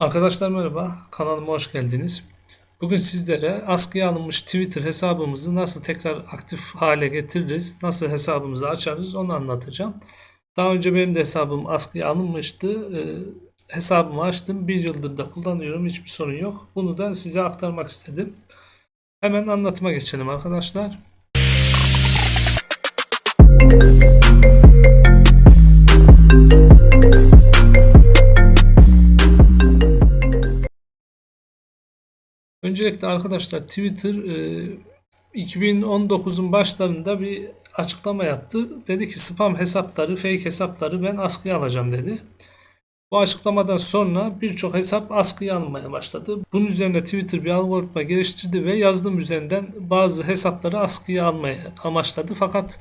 Arkadaşlar merhaba, kanalıma hoş geldiniz. Bugün sizlere askıya alınmış Twitter hesabımızı nasıl tekrar aktif hale getiririz, nasıl hesabımızı açarız onu anlatacağım. Daha önce benim de hesabım askıya alınmıştı. Ee, hesabımı açtım, bir yıldır da kullanıyorum, hiçbir sorun yok. Bunu da size aktarmak istedim. Hemen anlatıma geçelim arkadaşlar. Öncelikle arkadaşlar Twitter e, 2019'un başlarında bir açıklama yaptı. Dedi ki spam hesapları, fake hesapları ben askıya alacağım dedi. Bu açıklamadan sonra birçok hesap askıya alınmaya başladı. Bunun üzerine Twitter bir algoritma geliştirdi ve yazılım üzerinden bazı hesapları askıya almaya amaçladı. Fakat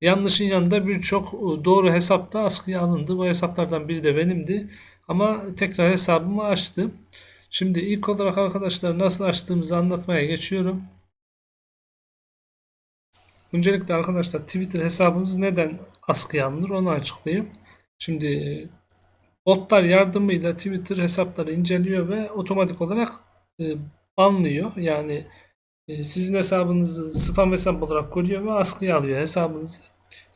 yanlışın yanında birçok doğru hesap da askıya alındı. Bu hesaplardan biri de benimdi. Ama tekrar hesabımı açtım. Şimdi ilk olarak arkadaşlar nasıl açtığımızı anlatmaya geçiyorum. Öncelikle arkadaşlar Twitter hesabımız neden askıya alınır onu açıklayayım. Şimdi botlar yardımıyla Twitter hesapları inceliyor ve otomatik olarak e, banlıyor. Yani e, sizin hesabınızı spam hesap olarak görüyor ve askıya alıyor hesabınızı.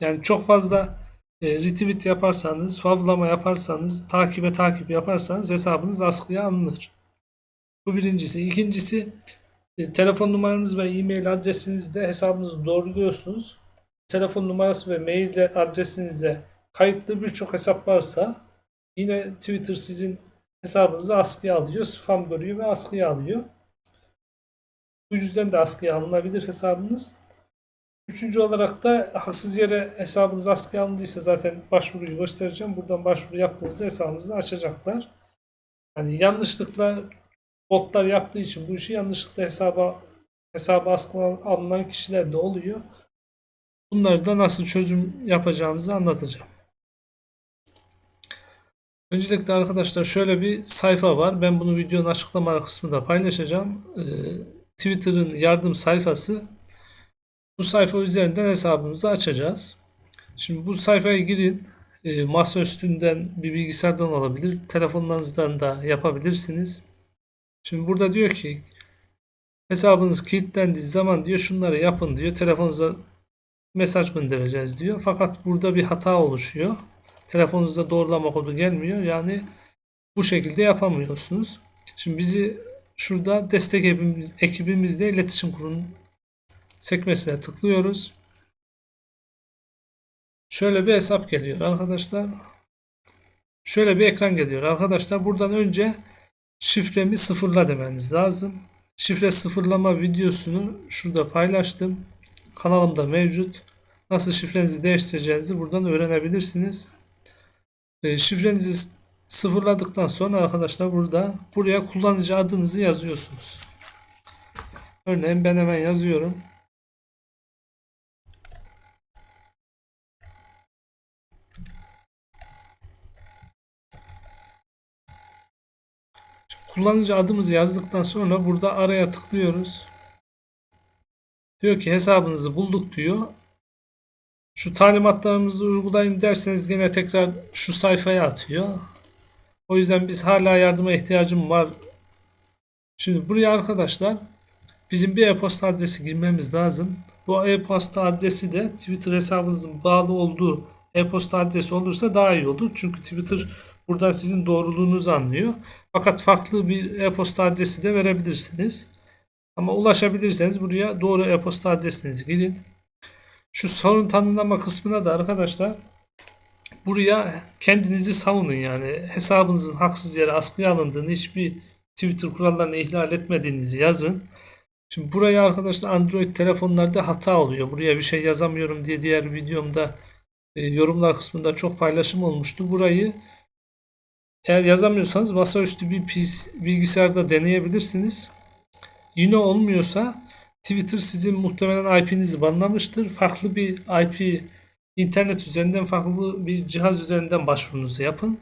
Yani çok fazla e, retweet yaparsanız, favlama yaparsanız, takibe takip yaparsanız hesabınız askıya alınır. Bu birincisi. İkincisi e, telefon numaranız ve e-mail adresinizde hesabınızı doğruluyorsunuz. Telefon numarası ve mail adresinizde kayıtlı birçok hesap varsa yine Twitter sizin hesabınızı askıya alıyor. Spam görüyor ve askıya alıyor. Bu yüzden de askıya alınabilir hesabınız. Üçüncü olarak da haksız yere hesabınız askıya alındıysa zaten başvuruyu göstereceğim. Buradan başvuru yaptığınızda hesabınızı açacaklar. Hani yanlışlıkla botlar yaptığı için bu işi yanlışlıkla hesaba hesaba askılan alınan kişiler de oluyor. Bunları da nasıl çözüm yapacağımızı anlatacağım. Öncelikle arkadaşlar şöyle bir sayfa var. Ben bunu videonun açıklama kısmında paylaşacağım. Ee, Twitter'ın yardım sayfası. Bu sayfa üzerinden hesabımızı açacağız. Şimdi bu sayfaya girin. E, masa üstünden bir bilgisayardan olabilir. Telefonlarınızdan da yapabilirsiniz. Şimdi burada diyor ki hesabınız kilitlendiği zaman diyor şunları yapın diyor. Telefonunuza mesaj göndereceğiz diyor. Fakat burada bir hata oluşuyor. Telefonunuzda doğrulama kodu gelmiyor. Yani bu şekilde yapamıyorsunuz. Şimdi bizi şurada destek ekibimiz, ekibimizle iletişim kurun sekmesine tıklıyoruz. Şöyle bir hesap geliyor arkadaşlar. Şöyle bir ekran geliyor arkadaşlar. Buradan önce şifremi sıfırla demeniz lazım. Şifre sıfırlama videosunu şurada paylaştım. Kanalımda mevcut. Nasıl şifrenizi değiştireceğinizi buradan öğrenebilirsiniz. E, şifrenizi sıfırladıktan sonra arkadaşlar burada buraya kullanıcı adınızı yazıyorsunuz. Örneğin ben hemen yazıyorum. Kullanıcı adımızı yazdıktan sonra burada araya tıklıyoruz. Diyor ki hesabınızı bulduk diyor. Şu talimatlarımızı uygulayın derseniz gene tekrar şu sayfaya atıyor. O yüzden biz hala yardıma ihtiyacım var. Şimdi buraya arkadaşlar bizim bir e-posta adresi girmemiz lazım. Bu e-posta adresi de Twitter hesabınızın bağlı olduğu e-posta adresi olursa daha iyi olur. Çünkü Twitter buradan sizin doğruluğunuzu anlıyor. Fakat farklı bir e-posta adresi de verebilirsiniz. Ama ulaşabilirseniz buraya doğru e-posta adresinizi girin. Şu sorun tanımlama kısmına da arkadaşlar buraya kendinizi savunun yani hesabınızın haksız yere askıya alındığını hiçbir Twitter kurallarını ihlal etmediğinizi yazın. Şimdi buraya arkadaşlar Android telefonlarda hata oluyor. Buraya bir şey yazamıyorum diye diğer videomda e, yorumlar kısmında çok paylaşım olmuştu. Burayı eğer yazamıyorsanız masaüstü bir bilgisayarda deneyebilirsiniz. Yine olmuyorsa Twitter sizin muhtemelen IP'nizi banlamıştır. Farklı bir IP internet üzerinden farklı bir cihaz üzerinden başvurunuzu yapın.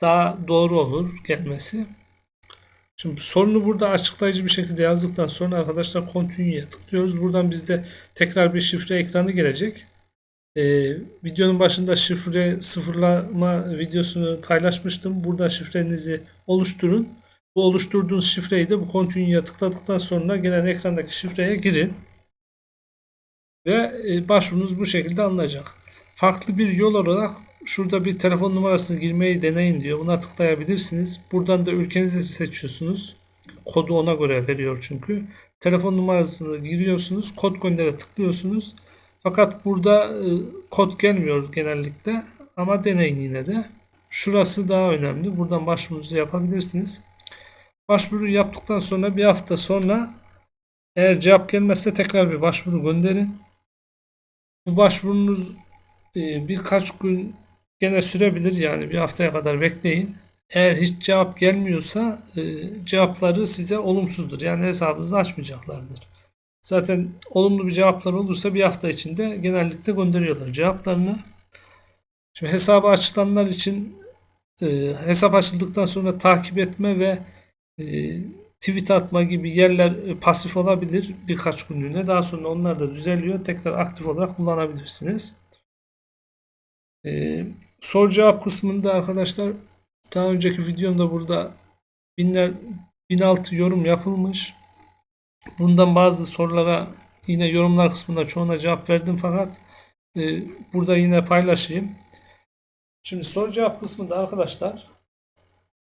Daha doğru olur gelmesi. Şimdi sorunu burada açıklayıcı bir şekilde yazdıktan sonra arkadaşlar continue'ye tıklıyoruz. Buradan bizde tekrar bir şifre ekranı gelecek. Ee, videonun başında şifre sıfırlama videosunu paylaşmıştım. Burada şifrenizi oluşturun. Bu oluşturduğunuz şifreyi de bu continue'ya tıkladıktan sonra gelen ekrandaki şifreye girin. Ve e, başvurunuz bu şekilde alınacak. Farklı bir yol olarak şurada bir telefon numarasını girmeyi deneyin diyor. Buna tıklayabilirsiniz. Buradan da ülkenizi seçiyorsunuz. Kodu ona göre veriyor çünkü. Telefon numarasını giriyorsunuz. Kod göndere tıklıyorsunuz. Fakat burada e, kod gelmiyor genellikle. Ama deneyin yine de. Şurası daha önemli. Buradan başvurunuzu yapabilirsiniz. Başvuru yaptıktan sonra bir hafta sonra eğer cevap gelmezse tekrar bir başvuru gönderin. Bu başvurunuz e, birkaç gün gene sürebilir yani bir haftaya kadar bekleyin. Eğer hiç cevap gelmiyorsa e, cevapları size olumsuzdur. Yani hesabınızı açmayacaklardır. Zaten olumlu bir cevaplar olursa bir hafta içinde genellikle gönderiyorlar cevaplarını. Şimdi hesabı açılanlar için e, hesap açıldıktan sonra takip etme ve e, tweet atma gibi yerler e, pasif olabilir birkaç günlüğüne. Daha sonra onlar da düzeliyor. Tekrar aktif olarak kullanabilirsiniz. Ee, soru cevap kısmında arkadaşlar daha önceki videomda burada binler 1006 yorum yapılmış. Bundan bazı sorulara yine yorumlar kısmında çoğuna cevap verdim fakat e, burada yine paylaşayım. Şimdi soru cevap kısmında arkadaşlar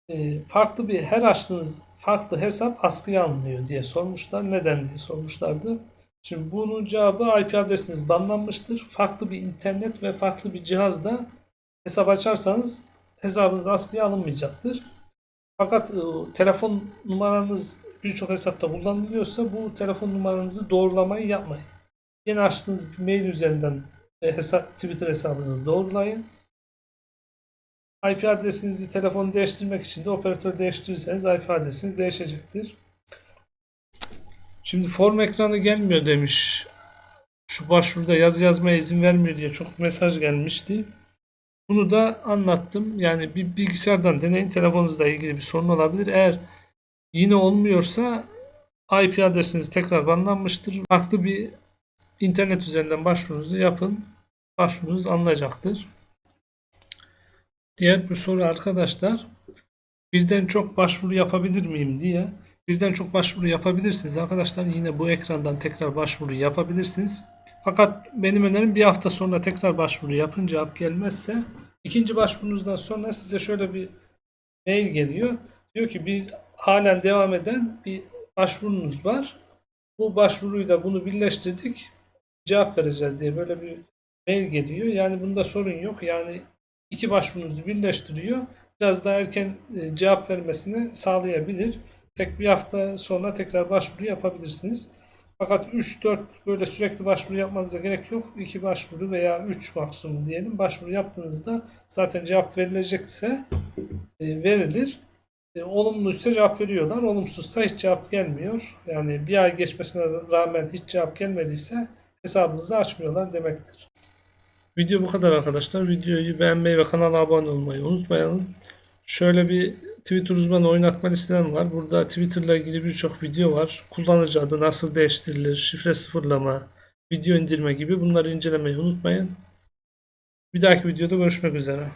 e, farklı bir her açtığınız farklı hesap askıya alınıyor diye sormuşlar. Neden diye sormuşlardı. Şimdi bunun cevabı IP adresiniz banlanmıştır. Farklı bir internet ve farklı bir cihazda hesap açarsanız hesabınız askıya alınmayacaktır. Fakat e, telefon numaranız birçok hesapta kullanılıyorsa bu telefon numaranızı doğrulamayı yapmayın. Yeni açtığınız bir mail üzerinden e, hesap, Twitter hesabınızı doğrulayın. IP adresinizi telefonu değiştirmek için de operatör değiştirirseniz IP adresiniz değişecektir. Şimdi form ekranı gelmiyor demiş. Şu başvuruda yazı yazmaya izin vermiyor diye çok mesaj gelmişti. Bunu da anlattım. Yani bir bilgisayardan deneyin. Telefonunuzla ilgili bir sorun olabilir. Eğer yine olmuyorsa IP adresiniz tekrar banlanmıştır. Farklı bir internet üzerinden başvurunuzu yapın. Başvurunuz alınacaktır. Diğer bir soru arkadaşlar. Birden çok başvuru yapabilir miyim diye. Birden çok başvuru yapabilirsiniz arkadaşlar. Yine bu ekrandan tekrar başvuru yapabilirsiniz. Fakat benim önerim bir hafta sonra tekrar başvuru yapın cevap gelmezse ikinci başvurunuzdan sonra size şöyle bir mail geliyor. Diyor ki bir halen devam eden bir başvurunuz var. Bu başvuruyu da bunu birleştirdik. Cevap vereceğiz diye böyle bir mail geliyor. Yani bunda sorun yok. Yani iki başvurunuzu birleştiriyor. Biraz daha erken e, cevap vermesini sağlayabilir. Tek bir hafta sonra tekrar başvuru yapabilirsiniz. Fakat 3-4 böyle sürekli başvuru yapmanıza gerek yok. 2 başvuru veya 3 maksimum diyelim. Başvuru yaptığınızda zaten cevap verilecekse e, verilir. E, olumluysa cevap veriyorlar. Olumsuzsa hiç cevap gelmiyor. Yani bir ay geçmesine rağmen hiç cevap gelmediyse hesabınızı açmıyorlar demektir. Video bu kadar arkadaşlar. Videoyu beğenmeyi ve kanala abone olmayı unutmayalım. Şöyle bir Twitter uzmanı oynatma listem var. Burada Twitter'la ilgili birçok video var. Kullanıcı adı nasıl değiştirilir, şifre sıfırlama, video indirme gibi bunları incelemeyi unutmayın. Bir dahaki videoda görüşmek üzere.